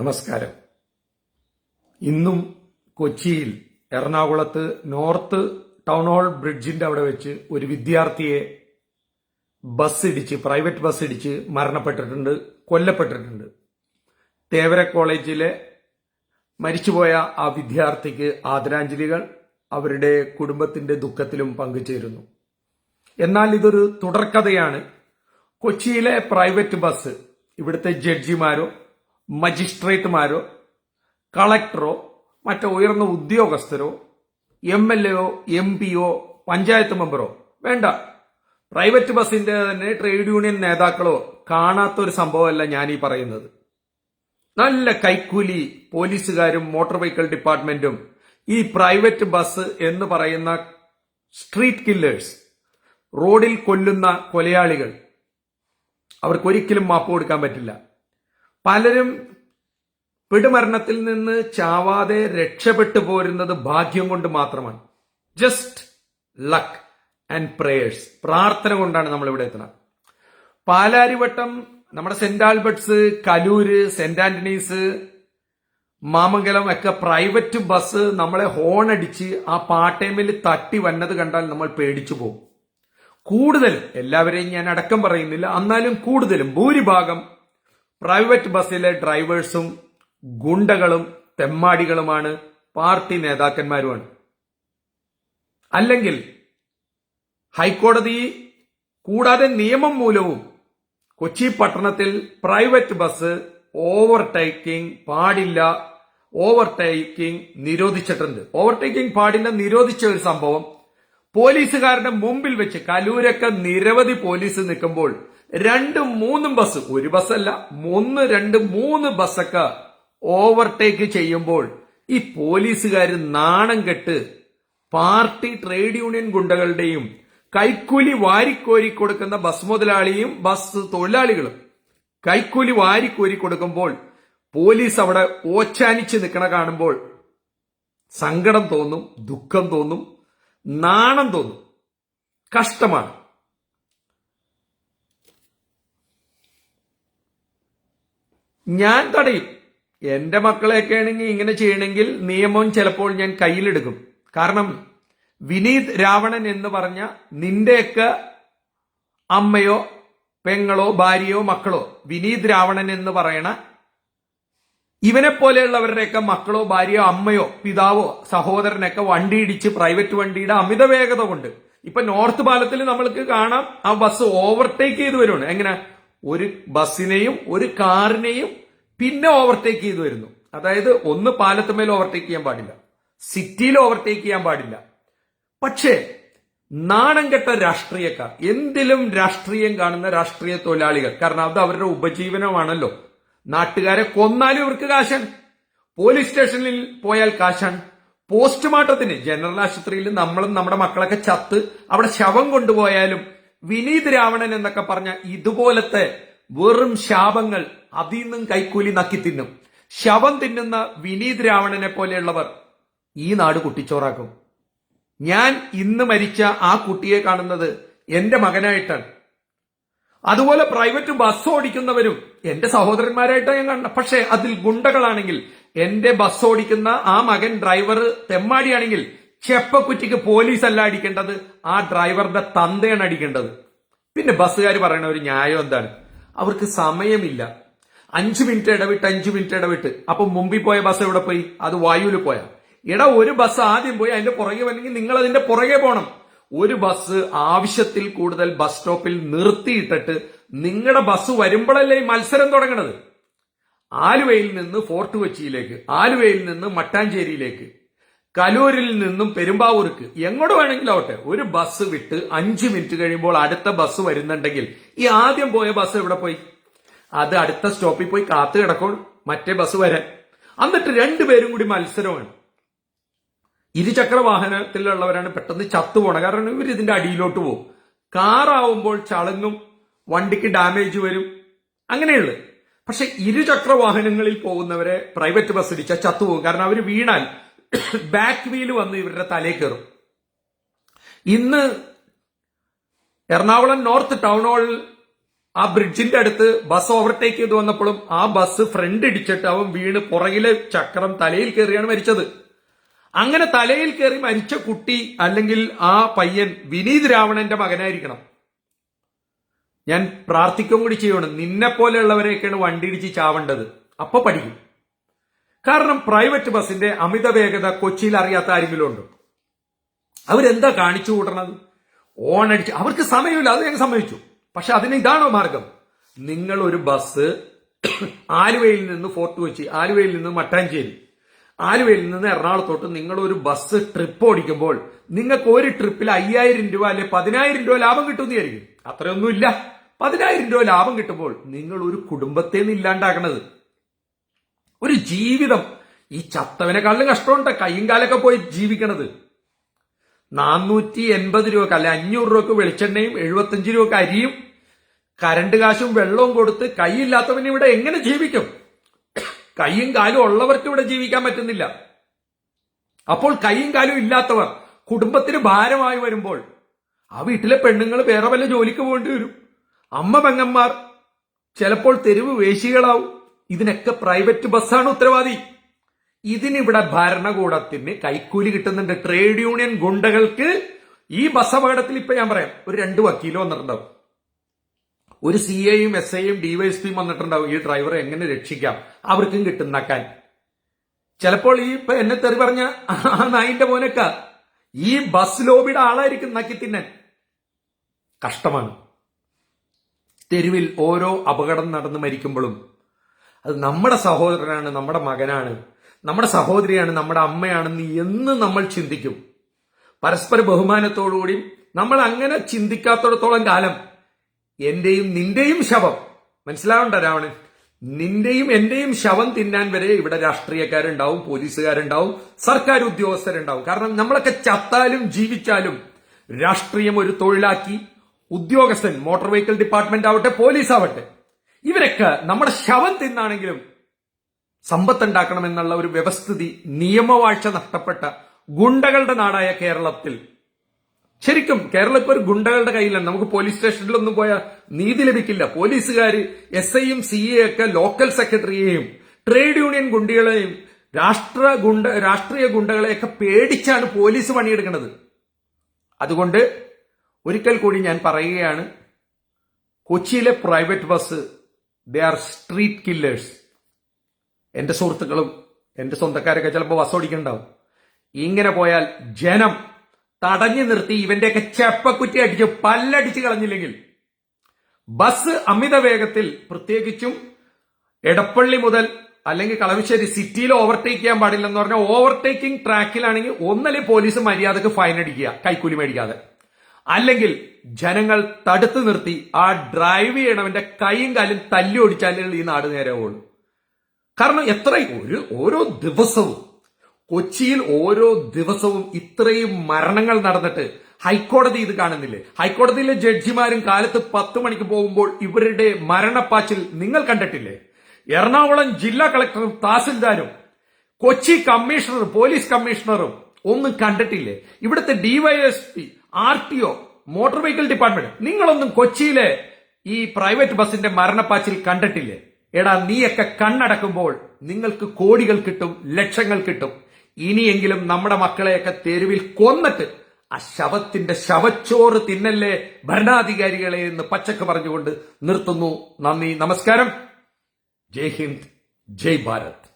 നമസ്കാരം. ഇന്നും കൊച്ചിയിൽ എറണാകുളത്ത് നോർത്ത് ടൗൺ ഹാൾ ബ്രിഡ്ജിന്റെ അവിടെ വെച്ച് ഒരു വിദ്യാർത്ഥിയെ ബസ് ഇടിച്ച് പ്രൈവറ്റ് ബസ് ഇടിച്ച് മരണപ്പെട്ടിട്ടുണ്ട് കൊല്ലപ്പെട്ടിട്ടുണ്ട്. തേവര കോളേജിലെ മരിച്ചുപോയ ആ വിദ്യാർത്ഥിക്ക് ആദരാഞ്ജലികൾ അവരുടെ കുടുംബത്തിന്റെ ദുഃഖത്തിലും പങ്കുചേരുന്നു. എന്നാൽ ഇതൊരു തുടർക്കഥയാണ്. കൊച്ചിയിലെ പ്രൈവറ്റ് ബസ് ഇവിടുത്തെ ജഡ്ജിമാരോ മജിസ്ട്രേറ്റുമാരോ കളക്ടറോ മറ്റോ ഉയർന്ന ഉദ്യോഗസ്ഥരോ എം എൽ എയോ എം പിയോ പഞ്ചായത്ത് മെമ്പറോ? വേണ്ട. പ്രൈവറ്റ് ബസിന്റെ തന്നെ ട്രേഡ് യൂണിയൻ നേതാക്കളോ കാണാത്ത ഒരു സംഭവമല്ല ഞാൻ ഈ പറയുന്നത്. നല്ല കൈക്കൂലി പോലീസുകാരും മോട്ടോർ വെഹിക്കിൾ ഡിപ്പാർട്ട്മെന്റും ഈ പ്രൈവറ്റ് ബസ് എന്ന് പറയുന്ന സ്ട്രീറ്റ് കില്ലേഴ്സ് റോഡിൽ കൊല്ലുന്ന കൊലയാളികൾ. അവർക്കൊരിക്കലും മാപ്പ് കൊടുക്കാൻ പറ്റില്ല. പലരും പിടിമരണത്തിൽ നിന്ന് ചാവാതെ രക്ഷപ്പെട്ടു പോരുന്നത് ഭാഗ്യം കൊണ്ട് മാത്രമാണ്. ജസ്റ്റ് ലക്ക് ആൻഡ് പ്രേയേഴ്സ് പ്രാർത്ഥന കൊണ്ടാണ് നമ്മൾ ഇവിടെ എത്തുന്നത്. പാലാരിവട്ടം നമ്മുടെ saint Albert's Kaloor saint Antony's Mamangalam ഒക്കെ പ്രൈവറ്റ് ബസ് നമ്മളെ ഹോൺ അടിച്ച് ആ പാട്ടേമിൽ തട്ടി വന്നത് കണ്ടാൽ നമ്മൾ പേടിച്ചു പോകും. കൂടുതൽ എല്ലാവരെയും ഞാൻ അടക്കം പറയുന്നില്ല എന്നാലും കൂടുതലും ഭൂരിഭാഗം പ്രൈവറ്റ് ബസ്സിലെ ഡ്രൈവേഴ്സും ഗുണ്ടകളും തെമ്മാടികളുമാണ് പാർട്ടി നേതാക്കന്മാരുമാണ്. അല്ലെങ്കിൽ ഹൈക്കോടതി കൂടാതെ നിയമം മൂലവും കൊച്ചി പട്ടണത്തിൽ പ്രൈവറ്റ് ബസ് ഓവർടേക്കിംഗ് പാടില്ല ഓവർടേക്കിംഗ് നിരോധിച്ചിട്ടുണ്ട്. ഓവർടേക്കിംഗ് പാടില്ല നിരോധിച്ച ഒരു സംഭവം പോലീസുകാരുടെ മുമ്പിൽ വെച്ച് കലൂരൊക്കെ നിരവധി പോലീസ് നിൽക്കുമ്പോൾ രണ്ടും മൂന്നും ബസ് ഒരു ബസ്സല്ല മൂന്ന് രണ്ട് മൂന്ന് ബസ്സൊക്കെ ഓവർടേക്ക് ചെയ്യുമ്പോൾ ഈ പോലീസുകാർ നാണം കെട്ട് പാർട്ടി ട്രേഡ് യൂണിയൻ ഗുണ്ടകളുടെയും കൈക്കൂലി വാരിക്കോരി കൊടുക്കുന്ന ബസ് മുതലാളിയും ബസ് തൊഴിലാളികളും കൈക്കൂലി വാരിക്കോരി കൊടുക്കുമ്പോൾ പോലീസ് അവിടെ ഓച്ചാനിച്ച് നിൽക്കണ കാണുമ്പോൾ സങ്കടം തോന്നും ദുഃഖം തോന്നും നാണം തോന്നും. കഷ്ടമാണ്. ഞാൻ തടയും. എന്റെ മക്കളെയൊക്കെ ആണെങ്കിൽ ഇങ്ങനെ ചെയ്യണമെങ്കിൽ നിയമം ചിലപ്പോൾ ഞാൻ കയ്യിലെടുക്കും. കാരണം വിനീത് രാവണൻ എന്ന് പറഞ്ഞ നിന്റെയൊക്കെ അമ്മയോ പെങ്ങളോ ഭാര്യയോ മക്കളോ വിനീത് രാവണൻ എന്ന് പറയണ ഇവനെ പോലെയുള്ളവരുടെയൊക്കെ മക്കളോ ഭാര്യയോ അമ്മയോ പിതാവോ സഹോദരനൊക്കെ വണ്ടി ഇടിച്ച് പ്രൈവറ്റ് വണ്ടിയുടെ അമിത വേഗത കൊണ്ട്. ഇപ്പൊ നോർത്ത് പാലത്തിൽ നമ്മൾക്ക് കാണാം ആ ബസ് ഓവർടേക്ക് ചെയ്ത് വരുവാണ്. എങ്ങനെ? ഒരു ബസ്സിനെയും ഒരു കാറിനെയും പിന്നെ ഓവർടേക്ക് ചെയ്തു വരുന്നു. അതായത് ഒന്ന് പാലത്തുമേൽ ഓവർടേക്ക് ചെയ്യാൻ പാടില്ല. സിറ്റിയിൽ ഓവർടേക്ക് ചെയ്യാൻ പാടില്ല. പക്ഷേ നാണം കെട്ട രാഷ്ട്രീയക്കാർ എന്തിലും രാഷ്ട്രീയം കാണുന്ന രാഷ്ട്രീയ തൊഴിലാളികൾ കാരണം അത് അവരുടെ ഉപജീവനമാണല്ലോ. നാട്ടുകാരെ കൊന്നാലും ഇവർക്ക് കാശൻ പോലീസ് സ്റ്റേഷനിൽ പോയാൽ കാശാണ്. പോസ്റ്റ്മോർട്ടത്തിന് ജനറൽ ആശുപത്രിയിൽ നമ്മളും നമ്മുടെ മക്കളൊക്കെ ചത്ത് അവിടെ ശവം കൊണ്ടുപോയാലും വിനീത് രാവണൻ എന്നൊക്കെ പറഞ്ഞ ഇതുപോലത്തെ വെറും ശാപങ്ങൾ അതിൽ നിന്നും കൈക്കൂലി നക്കി തിന്നും. ശവം തിന്നുന്ന വിനീത് രാവണനെ പോലെയുള്ളവർ ഈ നാട് കുട്ടിച്ചോറാക്കും. ഞാൻ ഇന്ന് മരിച്ച ആ കുട്ടിയെ കാണുന്നത് എന്റെ മകനായിട്ടാണ്. അതുപോലെ പ്രൈവറ്റ് ബസ് ഓടിക്കുന്നവരും എന്റെ സഹോദരന്മാരായിട്ടാണ് ഞാൻ കാണുന്നത്. പക്ഷേ അതിൽ ഗുണ്ടകളാണെങ്കിൽ എന്റെ ബസ് ഓടിക്കുന്ന ആ മകൻ ഡ്രൈവർ തെമ്മാടിയാണെങ്കിൽ ചെപ്പക്കുറ്റിക്ക് പോലീസ് അല്ല അടിക്കേണ്ടത് ആ ഡ്രൈവറുടെ തന്തയാണ് അടിക്കേണ്ടത്. പിന്നെ ബസ്സുകാർ പറയണ ഒരു ന്യായം എന്താണ്? അവർക്ക് സമയമില്ല. അഞ്ചു മിനിറ്റ് ഇടവിട്ട് അഞ്ചു മിനിറ്റ് ഇടവിട്ട്. അപ്പൊ മുമ്പിൽ പോയ ബസ് എവിടെ പോയി? അത് വായുവിൽ പോയാ. എടാ ഒരു ബസ് ആദ്യം പോയി അതിന്റെ പുറകെ വന്നെങ്കിൽ നിങ്ങൾ അതിന്റെ പുറകെ പോകണം ഒരു ബസ് ആവശ്യത്തിൽ കൂടുതൽ ബസ് സ്റ്റോപ്പിൽ നിർത്തിയിട്ടിട്ട് നിങ്ങളുടെ ബസ് വരുമ്പോഴല്ലേ ഈ മത്സരം തുടങ്ങണത്? ആലുവയിൽ നിന്ന് ഫോർട്ട് കൊച്ചിയിലേക്ക് ആലുവയിൽ നിന്ന് മട്ടാഞ്ചേരിയിലേക്ക്. കലൂരിൽ നിന്നും പെരുമ്പാവൂർക്ക് എങ്ങോട്ട് വേണമെങ്കിലും ആവട്ടെ ഒരു ബസ് വിട്ട് അഞ്ചു മിനിറ്റ് കഴിയുമ്പോൾ അടുത്ത ബസ് വരുന്നുണ്ടെങ്കിൽ ഈ ആദ്യം പോയ ബസ് എവിടെ പോയി? അത് അടുത്ത സ്റ്റോപ്പിൽ പോയി കാത്തു കിടക്കും മറ്റേ ബസ് വരാൻ. എന്നിട്ട് രണ്ടുപേരും കൂടി മത്സരമാണ്. ഇരുചക്ര വാഹനത്തിലുള്ളവരാണ് പെട്ടെന്ന് ചത്തുപോണത് കാരണം ഇവർ ഇതിന്റെ അടിയിലോട്ട് പോകും. കാറാവുമ്പോൾ ചളങ്ങും വണ്ടിക്ക് ഡാമേജ് വരും. അങ്ങനെയുള്ളു പക്ഷെ ഇരുചക്ര വാഹനങ്ങളിൽ പോകുന്നവരെ പ്രൈവറ്റ് ബസ് ഇടിച്ചാൽ ചത്തുപോകും കാരണം അവർ വീണാൽ ബാക്ക് വീൽ വന്ന് ഇവരുടെ തലയിൽ കയറും. ഇന്ന് എറണാകുളം നോർത്ത് ടൗൺ ഹാളിൽ ആ ബ്രിഡ്ജിന്റെ അടുത്ത് ബസ് ഓവർടേക്ക് ചെയ്ത് വന്നപ്പോഴും ആ ബസ് ഫ്രണ്ട് ഇടിച്ചിട്ട് അവൻ വീണ് പുറകിലെ ചക്രം തലയിൽ കയറിയാണ് മരിച്ചത്. അങ്ങനെ തലയിൽ കയറി മരിച്ച കുട്ടി അല്ലെങ്കിൽ ആ പയ്യൻ വിനീത് രാവണന്റെ മകനായിരിക്കണം. ഞാൻ പ്രാർത്ഥിക്കുകയും കൂടി ചെയ്യണം നിന്നെ പോലെയുള്ളവരെയൊക്കെയാണ് വണ്ടി ഇടിച്ച് ചാവേണ്ടത്. അപ്പൊ പഠിക്കും. കാരണം പ്രൈവറ്റ് ബസ്സിന്റെ അമിത വേഗത കൊച്ചിയിൽ അറിയാത്ത ആരെങ്കിലും ഉണ്ട് അവരെന്താ കാണിച്ചു കൂട്ടണത്? ഓണടിച്ച് അവർക്ക് സമയമില്ല അത് ഞാൻ സമ്മതിച്ചു. പക്ഷെ അതിന് ഇതാണോ മാർഗം? നിങ്ങൾ ഒരു ബസ് ആലുവയിൽ നിന്ന് ഫോർട്ട് കൊച്ചി ആലുവയിൽ നിന്ന് മട്ടാഞ്ചേരി ആലുവയിൽ നിന്ന് എറണാകുളത്തോട്ട് നിങ്ങൾ ഒരു ബസ് ട്രിപ്പ് ഓടിക്കുമ്പോൾ നിങ്ങൾക്ക് ഒരു ട്രിപ്പിൽ അയ്യായിരം രൂപ അല്ലെ പതിനായിരം രൂപ ലാഭം കിട്ടുമെന്ന് വിചാരിക്കും. അത്രയൊന്നുമില്ല. പതിനായിരം രൂപ ലാഭം കിട്ടുമ്പോൾ നിങ്ങൾ ഒരു കുടുംബത്തെ നിന്ന് ഇല്ലാണ്ടാക്കണത്. ഒരു ജീവിതം. ഈ ചത്തവനെക്കാളും കഷ്ടമുണ്ട്. കയ്യും കാലൊക്കെ പോയി ജീവിക്കണത്. നാനൂറ്റി എൺപത് രൂപക്ക് അല്ലെ അഞ്ഞൂറ് രൂപക്ക് വെളിച്ചെണ്ണയും എഴുപത്തഞ്ച് രൂപക്ക് അരിയും കരണ്ട് കാശും വെള്ളവും കൊടുത്ത് കൈയില്ലാത്തവന് ഇവിടെ എങ്ങനെ ജീവിക്കും? കൈയും കാലും ഉള്ളവർക്ക് ഇവിടെ ജീവിക്കാൻ പറ്റുന്നില്ല. അപ്പോൾ കൈയും കാലും ഇല്ലാത്തവർ കുടുംബത്തിന് ഭാരമായി വരുമ്പോൾ ആ വീട്ടിലെ പെണ്ണുങ്ങൾ വേറെ വല്ല ജോലിക്ക് പോകേണ്ടി വരും. അമ്മ പെങ്ങന്മാർ ചിലപ്പോൾ തെരുവ് വേശികളാവും. ഇതിനൊക്കെ പ്രൈവറ്റ് ബസ്സാണ് ഉത്തരവാദി. ഇതിനിവിടെ ഭരണകൂടത്തിന് കൈക്കൂലി കിട്ടുന്നുണ്ട്. ട്രേഡ് യൂണിയൻ ഗുണ്ടകൾക്ക് ഈ ബസ് അപകടത്തിൽ ഇപ്പൊ ഞാൻ പറയാം ഒരു രണ്ട് വക്കീൽ വന്നിട്ടുണ്ടാവും. ഒരു സി എയും എസ് ഐയും ഡിവൈഎസ്പിയും വന്നിട്ടുണ്ടാവും. ഈ ഡ്രൈവറെ എങ്ങനെ രക്ഷിക്കാം? അവർക്കും കിട്ടുന്നക്കാൻ. ചിലപ്പോൾ ഈ ഇപ്പൊ എന്നെ തെറി പറഞ്ഞ ആ നായിന്റെ മോനൊക്കെ ഈ ബസ് ലോബിയുടെ ആളായിരിക്കും നക്കി തിന്നാൻ. കഷ്ടമാണ്. തെരുവിൽ ഓരോ അപകടം നടന്ന് മരിക്കുമ്പോഴും അത് നമ്മുടെ സഹോദരനാണ് നമ്മുടെ മകനാണ് നമ്മുടെ സഹോദരിയാണ് നമ്മുടെ അമ്മയാണെന്ന് എന്ന് നമ്മൾ ചിന്തിക്കും. പരസ്പര ബഹുമാനത്തോടുകൂടി നമ്മൾ അങ്ങനെ ചിന്തിക്കാത്തിടത്തോളം കാലം എന്റെയും നിന്റെയും ശവം. മനസ്സിലാവണ്ട രാവണൻ? നിന്റെയും എന്റെയും ശവം തിന്നാൻ വരെ ഇവിടെ രാഷ്ട്രീയക്കാരുണ്ടാവും പോലീസുകാരുണ്ടാവും സർക്കാർ ഉദ്യോഗസ്ഥരുണ്ടാവും. കാരണം നമ്മളൊക്കെ ചത്താലും ജീവിച്ചാലും രാഷ്ട്രീയം ഒരു തൊഴിലാക്കി ഉദ്യോഗസ്ഥൻ മോട്ടോർ വെഹിക്കിൾ ഡിപ്പാർട്ട്മെന്റ് ആവട്ടെ പോലീസ് ആവട്ടെ ഇവരൊക്കെ നമ്മുടെ ശവം തിന്നാണെങ്കിലും സമ്പത്തുണ്ടാക്കണമെന്നുള്ള ഒരു വ്യവസ്ഥിതി നിയമവാഴ്ച നഷ്ടപ്പെട്ട ഗുണ്ടകളുടെ നാടായ കേരളത്തിൽ. ശരിക്കും കേരളം ഒരു ഗുണ്ടകളുടെ കയ്യിലാണ്. നമുക്ക് പോലീസ് സ്റ്റേഷനിലൊന്നും പോയാൽ നീതി ലഭിക്കില്ല. പോലീസുകാർ എസ് ഐയും സി എ ഒക്കെ ലോക്കൽ സെക്രട്ടറിയെയും ട്രേഡ് യൂണിയൻ ഗുണ്ടികളെയും രാഷ്ട്ര ഗുണ്ട രാഷ്ട്രീയ ഗുണ്ടകളെയൊക്കെ പേടിച്ചാണ് പോലീസ് പണിയെടുക്കുന്നത് അതുകൊണ്ട് ഒരിക്കൽ കൂടി ഞാൻ പറയുകയാണ് കൊച്ചിയിലെ private bus they are street killers എന്റെ സുഹൃത്തുക്കളും എന്റെ സ്വന്തക്കാരൊക്കെ ചിലപ്പോൾ വസോടിക്കുന്നുണ്ടാവും ഇങ്ങനെ പോയാൽ ജനം തടഞ്ഞു നിർത്തി ഇവന്റെയൊക്കെ ചെപ്പക്കുറ്റി അടിച്ച് പല്ലടിച്ച് കളഞ്ഞില്ലെങ്കിൽ ബസ് അമിത വേഗത്തിൽ പ്രത്യേകിച്ചും എടപ്പള്ളി മുതൽ അല്ലെങ്കിൽ കളമശ്ശേരി സിറ്റിയിൽ ഓവർടേക്ക് ചെയ്യാൻ പാടില്ലെന്ന് പറഞ്ഞാൽ ഓവർടേക്കിംഗ് ട്രാക്കിലാണെങ്കിൽ ഒന്നല്ലേ പോലീസ് മര്യാദയ്ക്ക് ഫൈൻ അടിക്കുക കൈക്കൂലി മേടിക്കാതെ. അല്ലെങ്കിൽ ജനങ്ങൾ തടുത്തു നിർത്തി ആ ഡ്രൈവ് ചെയ്യണവന്റെ കൈയും കാലും തല്ലി ഓടിച്ചാലേ ഈ നാട് നേരെ പോകുള്ളൂ കാരണം എത്ര ഒരു ഓരോ ദിവസവും കൊച്ചിയിൽ ഓരോ ദിവസവും ഇത്രയും മരണങ്ങൾ നടന്നിട്ട് ഹൈക്കോടതി ഇത് കാണുന്നില്ലേ? ഹൈക്കോടതിയിലെ ജഡ്ജിമാരും കാലത്ത് പത്ത് മണിക്ക് പോകുമ്പോൾ ഇവരുടെ മരണപ്പാച്ചിൽ നിങ്ങൾ കണ്ടിട്ടില്ലേ? എറണാകുളം ജില്ലാ കളക്ടറും തഹസിൽദാരും കൊച്ചി കമ്മീഷണറും പോലീസ് കമ്മീഷണറും ഒന്നും കണ്ടിട്ടില്ലേ? ഇവിടുത്തെ DYSP R T O motor vehicle department. നിങ്ങളൊന്നും കൊച്ചിയിലെ ഈ പ്രൈവറ്റ് ബസിന്റെ മരണപ്പാച്ചിൽ കണ്ടിട്ടില്ലേ? എടാ നീയൊക്കെ കണ്ണടക്കുമ്പോൾ നിങ്ങൾക്ക് കോടികൾ കിട്ടും ലക്ഷങ്ങൾ കിട്ടും. ഇനിയെങ്കിലും നമ്മുടെ മക്കളെയൊക്കെ തെരുവിൽ കൊന്നിട്ട് ആ ശവത്തിന്റെ ശവച്ചോറ് തിന്നല്ലേ ഭരണാധികാരികളെ എന്ന് പച്ചക്ക് പറഞ്ഞുകൊണ്ട് നിർത്തുന്നു. നന്ദി നമസ്കാരം. ജയ് ഹിന്ദ് ജയ് ഭാരത്.